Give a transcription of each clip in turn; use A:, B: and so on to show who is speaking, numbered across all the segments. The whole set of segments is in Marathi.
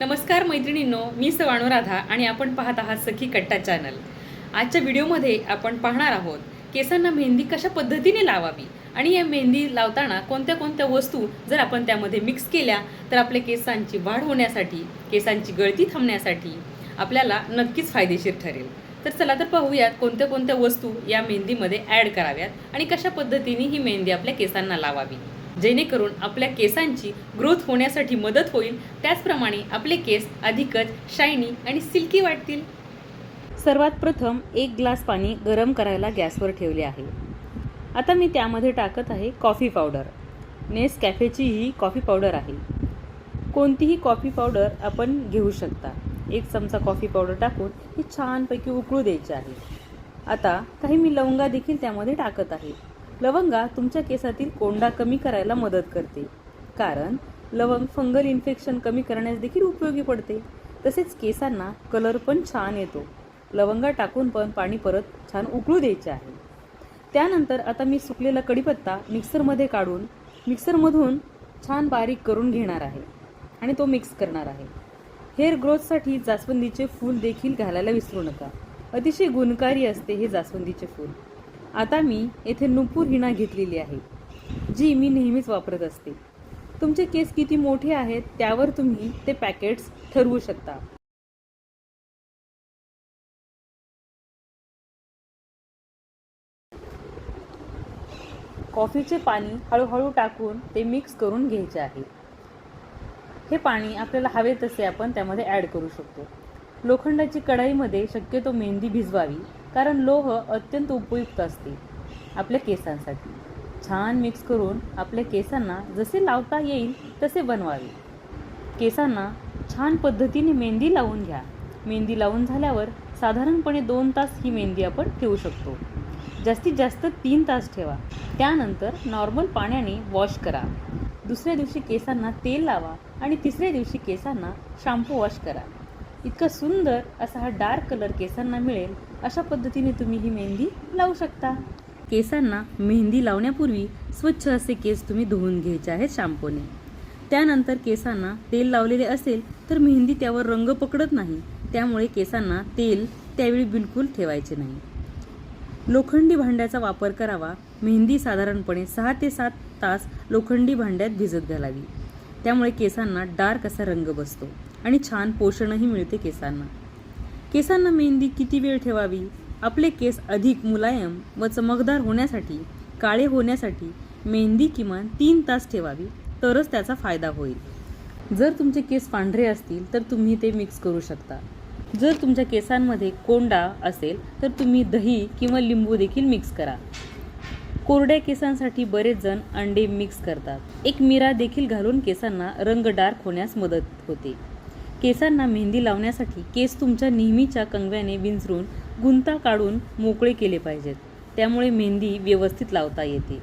A: नमस्कार मैत्रिणींनो मी सवाणू राधा आणि आपण पाहत आहात सखी कट्टा चॅनल. आजच्या व्हिडिओमध्ये आपण पाहणार आहोत केसांना मेहंदी कशा पद्धतीने लावावी आणि या मेहंदी लावताना कोणत्या कोणत्या वस्तू जर आपण त्यामध्ये मिक्स केल्या तर आपल्या केसांची वाढ होण्यासाठी केसांची गळती थांबण्यासाठी आपल्याला नक्कीच फायदेशीर ठरेल. तर चला तर पाहूयात कोणत्या कोणत्या वस्तू या मेहंदीमध्ये ॲड कराव्यात आणि कशा पद्धतीने ही मेहंदी आपल्या केसांना लावावी. जेणेकरून आपल्या केसांची ग्रोथ होण्यासाठी मदत होईल. त्याचप्रमाणे आपले केस अधिकच शायनी आणि सिल्की वाटतील. सर्वात प्रथम एक ग्लास पाणी गरम करायला गॅसवर ठेवले आहे. आता मी त्यामध्ये टाकत आहे कॉफी पावडर नेस कॅफेची ही कॉफी पावडर आहे. कोणतीही कॉफी पावडर आपण घेऊ शकता. एक चमचा कॉफी पावडर टाकून ही छानपैकी उकळू द्यायची आहे. आता काही मी लवंगा देखील त्यामध्ये टाकत आहे. लवंगा तुमच्या केसातील कोंडा कमी करायला मदत करते. कारण लवंग फंगल इन्फेक्शन कमी करण्यास देखील उपयोगी पडते. तसेच केसांना कलर पण छान येतो. लवंगा टाकून पण पाणी परत छान उकळू द्यायचे आहे. त्यानंतर आता मी सुकलेला कढीपत्ता मिक्सरमध्ये काढून मिक्सरमधून छान बारीक करून घेणार आहे आणि तो मिक्स करणार आहे. हेअर ग्रोथसाठी जास्वंदीचे फूल देखील घालायला विसरू नका. अतिशय गुणकारी असते हे जास्वंदीचे फूल. आता मी येथे नुपूर हिना घेतलेली आहे जी मी नेहमीच वापरत असते. तुमचे केस किती मोठे आहेत त्यावर तुम्ही ते पॅकेट्स ठरवू शकता. कॉफीचे पाणी हळूहळू टाकून ते मिक्स करून घ्यायचे आहे. हे पाणी आपल्याला हवे तसे आपण त्यामध्ये ॲड करू शकतो. लोखंडाची कढाईमध्ये शक्यतो मेहंदी भिजवावी. कारण लोह अत्यंत उपयुक्त असते आपल्या केसांसाठी. छान मिक्स करून आपल्या केसांना जसे लावता येईल तसे बनवावे. केसांना छान पद्धतीने मेहंदी लावून घ्या. मेहंदी लावून झाल्यावर साधारणपणे दोन तास ही मेहंदी आपण ठेवू शकतो. जास्तीत जास्त तीन तास ठेवा. त्यानंतर नॉर्मल पाण्याने वॉश करा. दुसऱ्या दिवशी केसांना तेल लावा आणि तिसऱ्या दिवशी केसांना शॅम्पू वॉश करा. इतका सुंदर असा हा डार्क कलर केसांना मिळेल अशा पद्धतीने तुम्ही ही मेहंदी लावू शकता. केसांना मेहंदी लावण्यापूर्वी स्वच्छ असे केस तुम्ही धुवून घ्यायचे आहेत शॅम्पूने. त्यानंतर केसांना तेल लावलेले असेल तर मेहंदी त्यावर रंग पकडत नाही त्यामुळे केसांना तेल त्यावेळी बिलकुल ठेवायचे नाही. लोखंडी भांड्याचा वापर करावा मेहंदी साधारणपणे सहा ते सात तास लोखंडी भांड्यात भिजत घालावी. त्यामुळे केसांना डार्क असा रंग बसतो आणि छान पोषणही मिळते केसांना. केसांना मेहंदी किती वेळ ठेवावी? आपले केस अधिक मुलायम व चमकदार होण्यासाठी काळे होण्यासाठी मेहंदी किमान तीन तास ठेवावी तरच त्याचा फायदा होईल. जर तुमचे केस पांढरे असतील तर तुम्ही ते मिक्स करू शकता. जर तुमच्या केसांमध्ये कोंडा असेल तर तुम्ही दही किंवा लिंबू देखील मिक्स करा. कोरड्या केसांसाठी बरेच जण अंडे मिक्स करतात. एक मिरा देखील घालून केसांना रंग डार्क होण्यास मदत होते. केसांना मेहंदी लावण्यासाठी केस तुमच्या नेहमीच्या कंगव्याने विंचरून गुंता काढून मोकळे केले पाहिजेत. त्यामुळे मेहंदी व्यवस्थित लावता येते.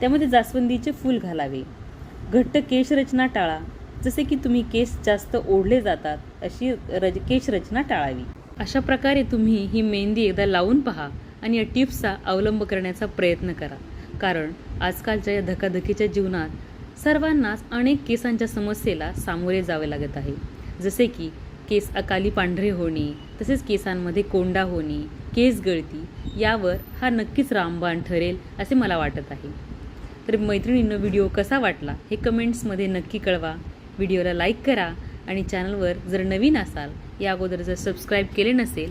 A: त्यामध्ये जास्वंदीचे फूल घालावे. घट्ट केशरचना टाळा. जसे की तुम्ही केस जास्त ओढले जातात अशी रज केशरचना टाळावी. अशा प्रकारे तुम्ही ही मेहंदी एकदा लावून पहा. आणि या टिप्सचा अवलंब करण्याचा प्रयत्न करा. कारण आजकालच्या या धकाधकीच्या जीवनात सर्वांनाच अनेक केसांच्या समस्येला सामोरे जावे लागत आहे. जसे की केस अकाली पांढरे होणे तसेच केसांमध्ये कोंडा होणे केस गळती यावर हा नक्कीच रामबाण ठरेल असे मला वाटत आहे. तर मैत्रिणींनो व्हिडिओ कसा वाटला हे कमेंट्समध्ये नक्की कळवा. व्हिडिओला लाईक करा आणि चॅनलवर जर नवीन असाल या अगोदर जर सबस्क्राईब केले नसेल